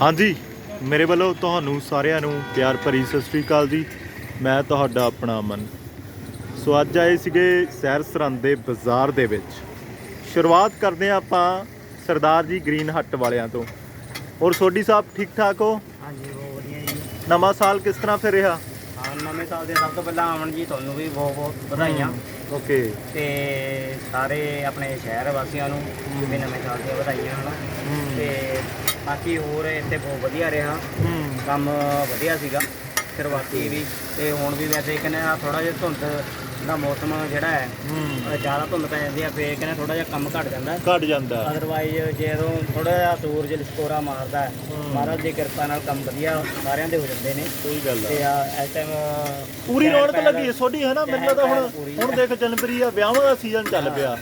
ਹਾਂਜੀ ਮੇਰੇ ਵੱਲੋਂ ਤੁਹਾਨੂੰ ਸਾਰਿਆਂ ਨੂੰ ਪਿਆਰ ਭਰੀ ਸਤਿ ਸ੍ਰੀ ਅਕਾਲ ਜੀ। ਮੈਂ ਤੁਹਾਡਾ ਆਪਣਾ ਅਮਨ। ਸੋ ਅੱਜ ਆਏ ਸੀਗੇ ਸੈਰ ਸਰਹੰਦ ਦੇ ਬਾਜ਼ਾਰ ਦੇ ਵਿੱਚ। ਸ਼ੁਰੂਆਤ ਕਰਦੇ ਹਾਂ ਆਪਾਂ ਸਰਦਾਰ ਜੀ ਗ੍ਰੀਨ ਹੱਟ ਵਾਲਿਆਂ ਤੋਂ। ਔਰ ਸੋਢੀ ਸਾਹਿਬ ਠੀਕ ਠਾਕ ਹੋ? ਹਾਂਜੀ ਬਹੁਤ ਵਧੀਆ ਜੀ। ਨਵਾਂ ਸਾਲ ਕਿਸ ਤਰ੍ਹਾਂ ਫਿਰ ਰਿਹਾ? ਹਾਂ ਨਵੇਂ ਸਾਲ ਦੇ ਸਭ ਤੋਂ ਪਹਿਲਾਂ ਅਮਨ ਜੀ ਤੁਹਾਨੂੰ ਵੀ ਬਹੁਤ ਬਹੁਤ ਵਧਾਈਆਂ। ਓਕੇ। ਤੇ ਸਾਰੇ ਆਪਣੇ ਸ਼ਹਿਰ ਵਾਸੀਆਂ ਨੂੰ ਵੀ ਨਵੇਂ ਸਾਲ ਦੀਆਂ ਵਧਾਈਆਂ ਹਨ। ਤੇ ਬਾਕੀ ਹੋਰ ਇੱਥੇ ਬਹੁਤ ਵਧੀਆ ਰਿਹਾ। ਕੰਮ ਵਧੀਆ ਸੀਗਾ। ਸ਼ੁਰੂਆਤੀ ਵੀ ਤੇ ਹੁਣ ਵੀ ਵੈਸੇ ਕਹਿੰਦੇ ਆ ਥੋੜਾ ਜਿਹਾ ਧੁੰਦ ਦਾ ਮੌਸਮ ਜਿਹੜਾ ਹੈ ਅਹ ਜ਼ਿਆਦਾ ਧੁੰਦ ਪੈ ਜਾਂਦੀ ਆ ਫੇਰ ਕਹਿੰਦੇ ਥੋੜਾ ਜਿਹਾ ਕੰਮ ਘਟ ਜਾਂਦਾ ਘਟ ਜਾਂਦਾ। ਅਦਰਵਾਈਜ਼ ਜਦੋਂ ਥੋੜਾ ਜਿਹਾ ਸੂਰਜ ਲਿਸ਼ਕੋਰਾ ਮਾਰਦਾ ਹੈ, ਮਹਾਰਾਜ ਦੀ ਕਿਰਪਾ ਨਾਲ ਕੰਮ ਵਧੀਆ ਸਾਰਿਆਂ ਦੇ ਹੋ ਜਾਂਦੇ ਨੇ। ਸਹੀ ਗੱਲ ਤੇ ਆ ਇਸ ਟਾਈਮ ਪੂਰੀ ਰੌਣਕ ਲੱਗੀ ਹੈ ਸੋਢੀ ਹੈ ਨਾ? ਮੈਨੂੰ ਲੱਗਦਾ ਹੁਣ। ਹੁਣ ਦੇਖ ਜਨਵਰੀ ਆ ਵਿਆਹਾਂ ਦਾ ਸੀਜ਼ਨ ਚੱਲ ਪਿਆ।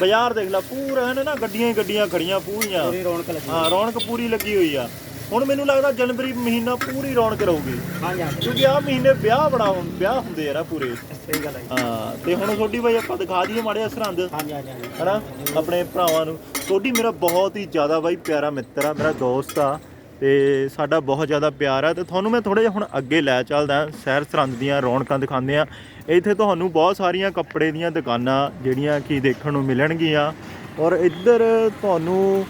ਬਾਜ਼ਾਰ ਦੇਖ ਲੈ ਪੂਰਾ ਹੈ ਨਾ ਗੱਡੀਆਂ ਹੀ ਗੱਡੀਆਂ ਖੜੀਆਂ ਪੂਰੀਆਂ। ਪੂਰੀ ਰੌਣਕ ਲੱਗੀ ਹਾਂ ਰੌਣਕ ਪੂਰੀ ਲੱਗੀ ਹੋਈ ਆ। ਹੁਣ ਮੈਨੂੰ ਲੱਗਦਾ ਜਨਵਰੀ ਮਹੀਨਾ ਪੂਰੀ ਰੌਣਕ ਰਹੂਗੀ। ਹਾਂਜੀ ਕਿਉਂਕਿ ਆਹ ਮਹੀਨੇ ਵਿਆਹ ਬੜਾ ਵਿਆਹ ਹੁੰਦੇ ਆ ਨਾ ਪੂਰੇ। ਸਹੀ ਗੱਲ ਹੈ। ਹਾਂ ਤੇ ਹੁਣ ਤੁਹਾਡੀ ਬਾਈ ਆਪਾਂ ਦਿਖਾ ਦਈਏ ਮਾੜੇ ਹਾਂਜੀ ਹਾਂਜੀ ਹਾਂਜੀ। ਹਨਾ? ਆਪਣੇ ਭਰਾਵਾਂ ਨੂੰ। ਤੁਹਾਡੀ ਮੇਰਾ ਬਹੁਤ ਹੀ ਜ਼ਿਆਦਾ ਬਾਈ ਪਿਆਰਾ ਮਿੱਤਰ ਆ ਮੇਰਾ ਦੋਸਤ ਆ। ਤੇ ਸਾਡਾ ਬਹੁਤ ਜ਼ਿਆਦਾ ਪਿਆਰ ਆ ਤੇ ਤੁਹਾਨੂੰ ਮੈਂ ਥੋੜਾ ਜਿਹਾ ਹੁਣ ਅੱਗੇ ਲੈ ਚੱਲਦਾ ਸ਼ਹਿਰ ਸਰਹੰਦ ਦੀਆਂ ਰੌਣਕਾਂ ਦਿਖਾਉਂਦੇ ਆ ਇੱਥੇ ਤੁਹਾਨੂੰ ਬਹੁਤ ਸਾਰੀਆਂ ਕੱਪੜੇ ਦੀਆਂ ਦੁਕਾਨਾਂ ਜਿਹੜੀਆਂ ਕਿ ਦੇਖਣ ਨੂੰ ਮਿਲਣਗੀਆਂ ਔਰ ਇੱਧਰ ਤੁਹਾਨੂੰ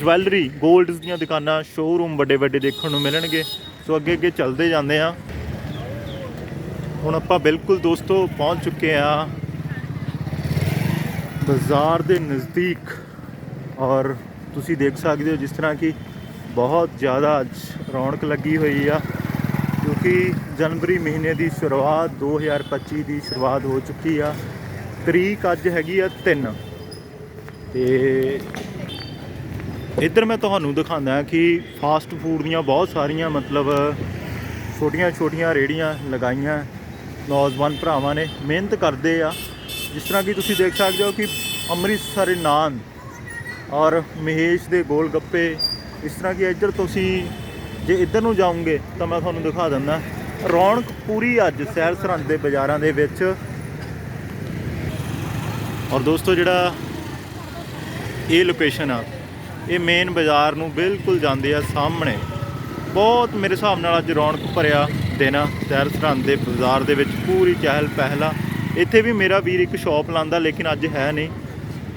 ਜਵੈਲਰੀ 골ਡਸ ਦੀਆਂ ਦੁਕਾਨਾਂ ਸ਼ੋਰੂਮ ਵੱਡੇ ਵੱਡੇ ਦੇਖਣ ਨੂੰ ਮਿਲਣਗੇ। ਸੋ ਅੱਗੇ ਅੱਗੇ ਚੱਲਦੇ ਜਾਂਦੇ ਆ ਹੁਣ ਆਪਾਂ ਬਿਲਕੁਲ ਦੋਸਤੋ ਪਹੁੰਚ ਚੁੱਕੇ ਆ ਬਾਜ਼ਾਰ ਦੇ ਨਜ਼ਦੀਕ ਔਰ ਤੁਸੀਂ ਦੇਖ ਸਕਦੇ ਹੋ ਜਿਸ ਤਰ੍ਹਾਂ ਕਿ ਬਹੁਤ ਜ਼ਿਆਦਾ ਅੱਜ ਰੌਣਕ ਲੱਗੀ ਹੋਈ ਆ, ਕਿਉਂਕਿ ਜਨਵਰੀ ਮਹੀਨੇ ਦੀ ਸ਼ੁਰੂਆਤ 2025 ਦੀ ਸ਼ੁਰੂਆਤ ਹੋ ਚੁੱਕੀ ਆ। ਤਰੀਕ ਅੱਜ ਹੈਗੀ ਆ 3 ਤੇ ਇੱਧਰ ਮੈਂ ਤੁਹਾਨੂੰ ਦਿਖਾਉਂਦਾ ਕਿ ਫਾਸਟ ਫੂਡ ਦੀਆਂ ਬਹੁਤ ਸਾਰੀਆਂ ਮਤਲਬ ਛੋਟੀਆਂ ਛੋਟੀਆਂ ਰੇੜੀਆਂ ਲਗਾਈਆਂ ਨੌਜਵਾਨ ਭਰਾਵਾਂ ਨੇ। ਮਿਹਨਤ ਕਰਦੇ ਆ। ਜਿਸ ਤਰ੍ਹਾਂ ਕਿ ਤੁਸੀਂ ਦੇਖ ਸਕਦੇ ਹੋ ਕਿ ਅੰਮ੍ਰਿਤਸਰ ਨਾਨ ਔਰ ਮਹੇਸ਼ ਦੇ ਗੋਲ ਗੱਪੇ ਇਸ ਤਰ੍ਹਾਂ ਕਿ ਇੱਧਰ ਤੁਸੀਂ ਜੇ ਇੱਧਰ ਨੂੰ ਜਾਓਗੇ ਤਾਂ ਮੈਂ ਤੁਹਾਨੂੰ ਦਿਖਾ ਦਿੰਦਾ। ਰੌਣਕ ਪੂਰੀ ਅੱਜ ਸੈਰ ਸਰਹੰਦ ਦੇ ਬਾਜ਼ਾਰਾਂ ਦੇ ਵਿੱਚ। ਔਰ ਦੋਸਤੋ ਜਿਹੜਾ ਇਹ ਲੋਕੇਸ਼ਨ ਆ, ਇਹ ਮੇਨ ਬਾਜ਼ਾਰ ਨੂੰ ਬਿਲਕੁਲ ਜਾਂਦੇ ਆ ਸਾਹਮਣੇ। ਬਹੁਤ ਮੇਰੇ ਹਿਸਾਬ ਨਾਲ ਅੱਜ ਰੌਣਕ ਭਰਿਆ ਦਿਨ ਆ ਸੈਰ ਸਰਹੰਦ ਦੇ ਬਾਜ਼ਾਰ ਦੇ ਵਿੱਚ, ਪੂਰੀ ਚਹਿਲ ਪਹਿਲ ਆ। ਇੱਥੇ ਵੀ ਮੇਰਾ ਵੀਰ ਇੱਕ ਸ਼ਾਪ ਲਾਂਦਾ ਲੇਕਿਨ ਅੱਜ ਹੈ ਨਹੀਂ।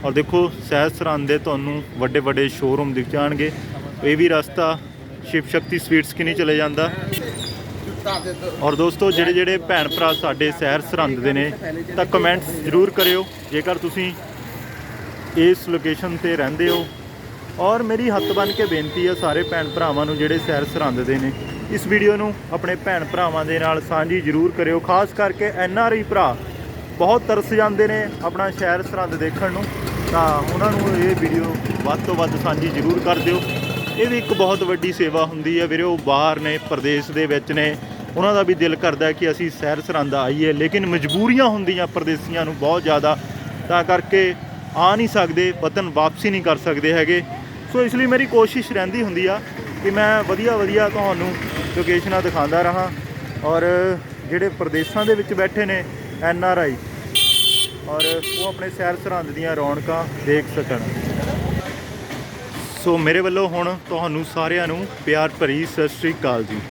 ਔਰ ਦੇਖੋ, ਸੈਰ ਸਰਹੰਦ ਦੇ ਤੁਹਾਨੂੰ ਵੱਡੇ ਵੱਡੇ ਸ਼ੋਰੂਮ ਦਿਖ ਜਾਣਗੇ। ਇਹ ਵੀ ਰਸਤਾ ਸ਼ਿਵ ਸ਼ਕਤੀ ਸਵੀਟਸ ਕਿਨੀ ਚਲੇ ਜਾਂਦਾ। ਔਰ ਦੋਸਤੋ, ਜਿਹੜੇ ਜਿਹੜੇ ਭੈਣ ਭਰਾ ਸਾਡੇ ਸੈਰ ਸਰਹੰਦ ਦੇ ਨੇ, ਤਾਂ ਕਮੈਂਟਸ ਜ਼ਰੂਰ ਕਰਿਓ। ਜੇਕਰ ਤੁਸੀਂ ਇਸ ਲੋਕੇਸ਼ਨ ਤੇ ਰਹਿੰਦੇ ਹੋ। ਔਰ ਮੇਰੀ ਹੱਥ ਬਨ ਕੇ ਬੇਨਤੀ ਹੈ ਸਾਰੇ ਭੈਣ ਭਰਾਵਾਂ ਨੂੰ, ਜਿਹੜੇ ਸੈਰ ਸਰਹੰਦ ਦੇ ਨੇ, ਇਸ ਵੀਡੀਓ ਨੂੰ ਆਪਣੇ ਭੈਣ ਭਰਾਵਾਂ ਦੇ ਨਾਲ ਸਾਂਝੀ ਜ਼ਰੂਰ ਕਰਿਓ। ਖਾਸ ਕਰਕੇ ਐਨ ਆਰ ਆਈ ਭਰਾ, ਬਹੁਤ ਤਰਸ ਜਾਂਦੇ ਨੇ ਆਪਣਾ ਸ਼ਹਿਰ ਸਰਹੰਦ ਦੇਖਣ ਨੂੰ। ਤਾਂ ਉਹਨਾਂ ਨੂੰ ਇਹ ਵੀਡੀਓ ਵੱਧ ਤੋਂ ਵੱਧ ਸਾਂਝੀ ਜ਼ਰੂਰ ਕਰ ਦਿਓ। ਇਹ ਵੀ ਇੱਕ ਬਹੁਤ ਵੱਡੀ ਸੇਵਾ ਹੁੰਦੀ ਹੈ ਵੀਰੇ, ਉਹ ਬਾਹਰ ਨੇ, ਪ੍ਰਦੇਸ਼ ਦੇ ਵਿੱਚ ਨੇ। ਉਹਨਾਂ ਦਾ ਵੀ ਦਿਲ ਕਰਦਾ ਕਿ ਅਸੀਂ ਸੈਰ ਸਰਹੰਦ ਆਈਏ, ਲੇਕਿਨ ਮਜਬੂਰੀਆਂ ਹੁੰਦੀਆਂ ਪ੍ਰਦੇਸੀਆਂ ਨੂੰ ਬਹੁਤ ਜ਼ਿਆਦਾ। ਤਾਂ ਕਰਕੇ ਆ ਨਹੀਂ ਸਕਦੇ, ਵਤਨ ਵਾਪਸੀ ਨਹੀਂ ਕਰ ਸਕਦੇ ਹੈਗੇ। ਸੋ ਇਸ ਲਈ ਮੇਰੀ ਕੋਸ਼ਿਸ਼ ਰਹਿੰਦੀ ਹੁੰਦੀ ਆ ਕਿ ਮੈਂ ਵਧੀਆ ਵਧੀਆ ਤੁਹਾਨੂੰ ਲੋਕੇਸ਼ਨਾਂ ਦਿਖਾਉਂਦਾ ਰਹਾ ਔਰ ਜਿਹੜੇ ਪ੍ਰਦੇਸ਼ਾਂ ਦੇ ਵਿੱਚ ਬੈਠੇ ਨੇ, ਐਨ ਆਰ ਆਈ ਔਰ ਉਹ ਆਪਣੇ ਸੈਰ ਸਰਹੰਦ ਦੀਆਂ ਰੌਣਕਾਂ ਦੇਖ ਸਕਣ। ਸੋ ਮੇਰੇ ਵੱਲੋਂ ਹੁਣ ਤੁਹਾਨੂੰ ਸਾਰਿਆਂ ਨੂੰ ਪਿਆਰ ਭਰੀ ਸਤਿ ਸ੍ਰੀ ਅਕਾਲ ਜੀ।